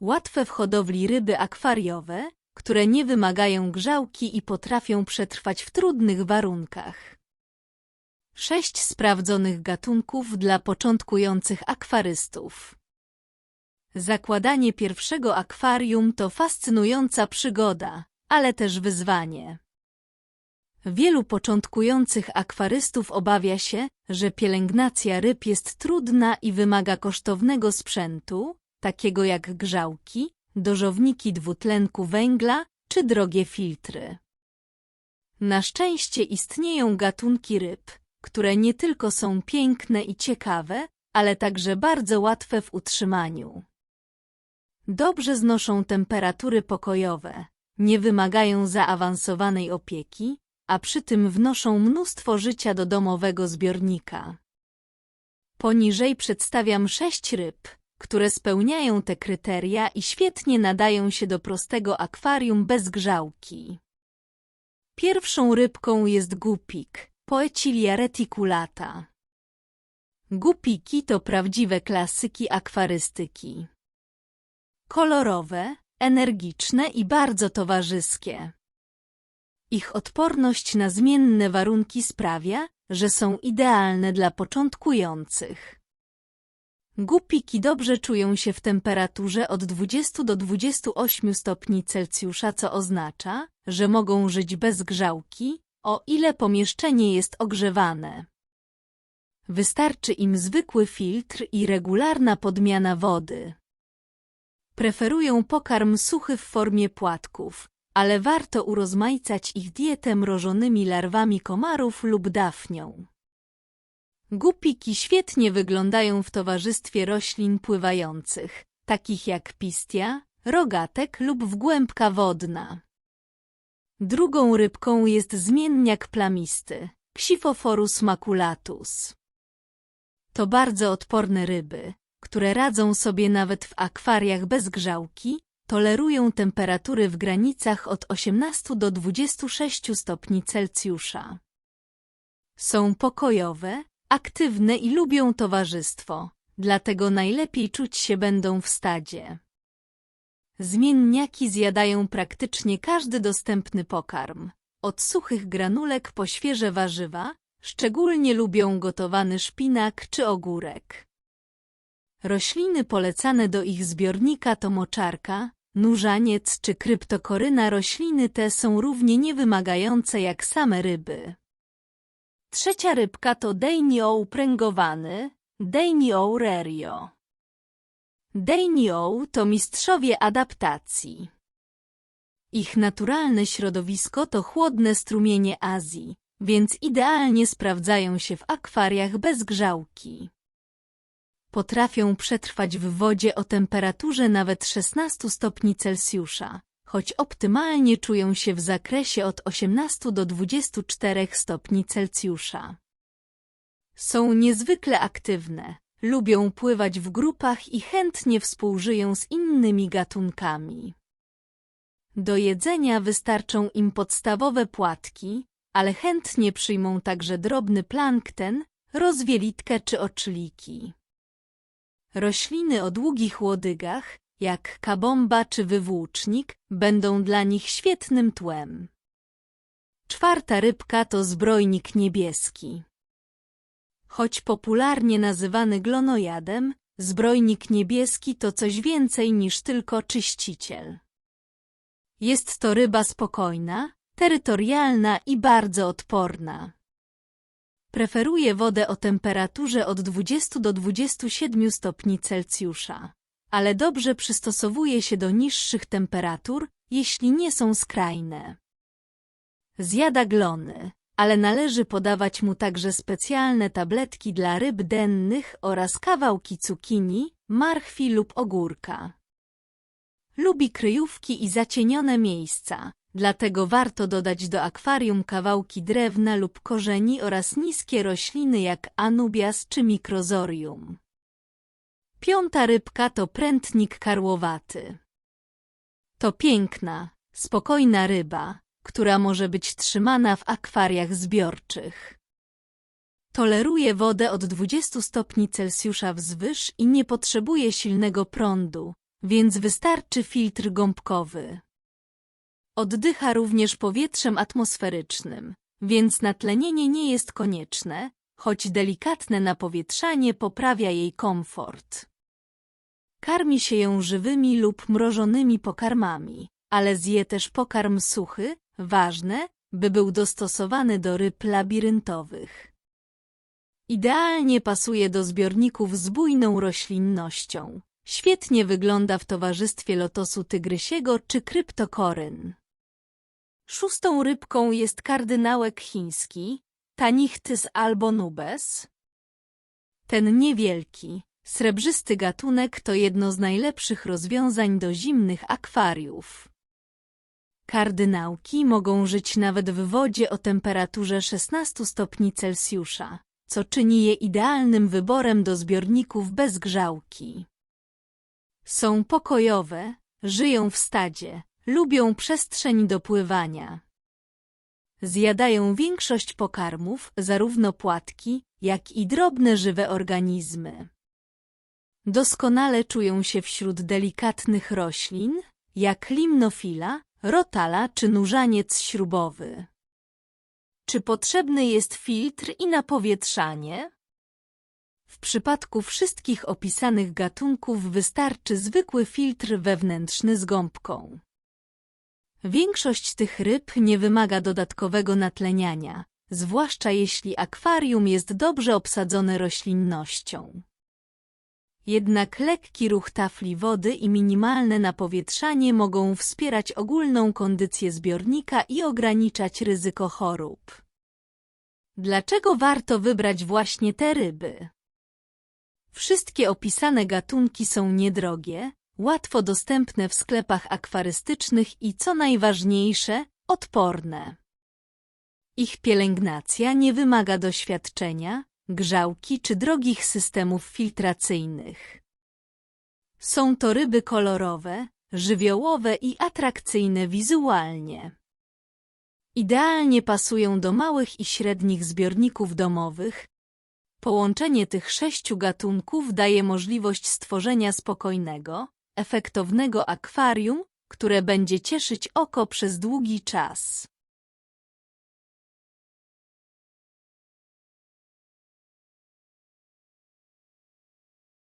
Łatwe w hodowli ryby akwariowe, które nie wymagają grzałki i potrafią przetrwać w trudnych warunkach. Sześć sprawdzonych gatunków dla początkujących akwarystów. Zakładanie pierwszego akwarium to fascynująca przygoda, ale też wyzwanie. Wielu początkujących akwarystów obawia się, że pielęgnacja ryb jest trudna i wymaga kosztownego sprzętu, takiego jak grzałki, dożowniki dwutlenku węgla czy drogie filtry. Na szczęście istnieją gatunki ryb, które nie tylko są piękne i ciekawe, ale także bardzo łatwe w utrzymaniu. Dobrze znoszą temperatury pokojowe, nie wymagają zaawansowanej opieki, a przy tym wnoszą mnóstwo życia do domowego zbiornika. Poniżej przedstawiam sześć ryb, które spełniają te kryteria i świetnie nadają się do prostego akwarium bez grzałki. Pierwszą rybką jest gupik, Poecilia reticulata. Gupiki to prawdziwe klasyki akwarystyki. Kolorowe, energiczne i bardzo towarzyskie. Ich odporność na zmienne warunki sprawia, że są idealne dla początkujących. Gupiki dobrze czują się w temperaturze od 20 do 28 stopni Celsjusza, co oznacza, że mogą żyć bez grzałki, o ile pomieszczenie jest ogrzewane. Wystarczy im zwykły filtr i regularna podmiana wody. Preferują pokarm suchy w formie płatków, ale warto urozmaicać ich dietę mrożonymi larwami komarów lub dafnią. Gupiki świetnie wyglądają w towarzystwie roślin pływających, takich jak pistia, rogatek lub wgłębka wodna. Drugą rybką jest zmienniak plamisty, Xiphophorus maculatus. To bardzo odporne ryby, które radzą sobie nawet w akwariach bez grzałki, tolerują temperatury w granicach od 18 do 26 stopni Celsjusza. Są pokojowe, aktywne i lubią towarzystwo, dlatego najlepiej czuć się będą w stadzie. Zmienniaki zjadają praktycznie każdy dostępny pokarm, od suchych granulek po świeże warzywa, szczególnie lubią gotowany szpinak czy ogórek. Rośliny polecane do ich zbiornika to moczarka, nurzaniec czy kryptokoryna. Rośliny te są równie niewymagające jak same ryby. Trzecia rybka to Deinio pręgowany, Deinio rerio. Deinio to mistrzowie adaptacji. Ich naturalne środowisko to chłodne strumienie Azji, więc idealnie sprawdzają się w akwariach bez grzałki. Potrafią przetrwać w wodzie o temperaturze nawet 16 stopni Celsjusza, choć optymalnie czują się w zakresie od 18 do 24 stopni Celsjusza. Są niezwykle aktywne, lubią pływać w grupach i chętnie współżyją z innymi gatunkami. Do jedzenia wystarczą im podstawowe płatki, ale chętnie przyjmą także drobny plankton, rozwielitkę czy oczliki. Rośliny o długich łodygach, jak kabomba czy wywłócznik, będą dla nich świetnym tłem. Czwarta rybka to zbrojnik niebieski. Choć popularnie nazywany glonojadem, zbrojnik niebieski to coś więcej niż tylko czyściciel. Jest to ryba spokojna, terytorialna i bardzo odporna. Preferuje wodę o temperaturze od 20 do 27 stopni Celsjusza, ale dobrze przystosowuje się do niższych temperatur, jeśli nie są skrajne. Zjada glony, ale należy podawać mu także specjalne tabletki dla ryb dennych oraz kawałki cukinii, marchwi lub ogórka. Lubi kryjówki i zacienione miejsca, dlatego warto dodać do akwarium kawałki drewna lub korzeni oraz niskie rośliny jak anubias czy mikrozorium. Piąta rybka to prętnik karłowaty. To piękna, spokojna ryba, która może być trzymana w akwariach zbiorczych. Toleruje wodę od 20 stopni Celsjusza wzwyż i nie potrzebuje silnego prądu, więc wystarczy filtr gąbkowy. Oddycha również powietrzem atmosferycznym, więc natlenienie nie jest konieczne, choć delikatne napowietrzanie poprawia jej komfort. Karmi się ją żywymi lub mrożonymi pokarmami, ale zje też pokarm suchy, ważne, by był dostosowany do ryb labiryntowych. Idealnie pasuje do zbiorników z bujną roślinnością. Świetnie wygląda w towarzystwie lotosu tygrysiego czy kryptokoryn. Szóstą rybką jest kardynałek chiński, Tanichtys albo nubes. Ten niewielki, srebrzysty gatunek to jedno z najlepszych rozwiązań do zimnych akwariów. Kardynałki mogą żyć nawet w wodzie o temperaturze 16 stopni Celsjusza, co czyni je idealnym wyborem do zbiorników bez grzałki. Są pokojowe, żyją w stadzie, lubią przestrzeń do pływania. Zjadają większość pokarmów, zarówno płatki, jak i drobne żywe organizmy. Doskonale czują się wśród delikatnych roślin, jak limnofila, rotala czy nurzaniec śrubowy. Czy potrzebny jest filtr i napowietrzanie? W przypadku wszystkich opisanych gatunków wystarczy zwykły filtr wewnętrzny z gąbką. Większość tych ryb nie wymaga dodatkowego natleniania, zwłaszcza jeśli akwarium jest dobrze obsadzone roślinnością. Jednak lekki ruch tafli wody i minimalne napowietrzanie mogą wspierać ogólną kondycję zbiornika i ograniczać ryzyko chorób. Dlaczego warto wybrać właśnie te ryby? Wszystkie opisane gatunki są niedrogie, łatwo dostępne w sklepach akwarystycznych i co najważniejsze, odporne. Ich pielęgnacja nie wymaga doświadczenia, grzałki czy drogich systemów filtracyjnych. Są to ryby kolorowe, żywiołowe i atrakcyjne wizualnie. Idealnie pasują do małych i średnich zbiorników domowych. Połączenie tych sześciu gatunków daje możliwość stworzenia spokojnego, efektownego akwarium, które będzie cieszyć oko przez długi czas.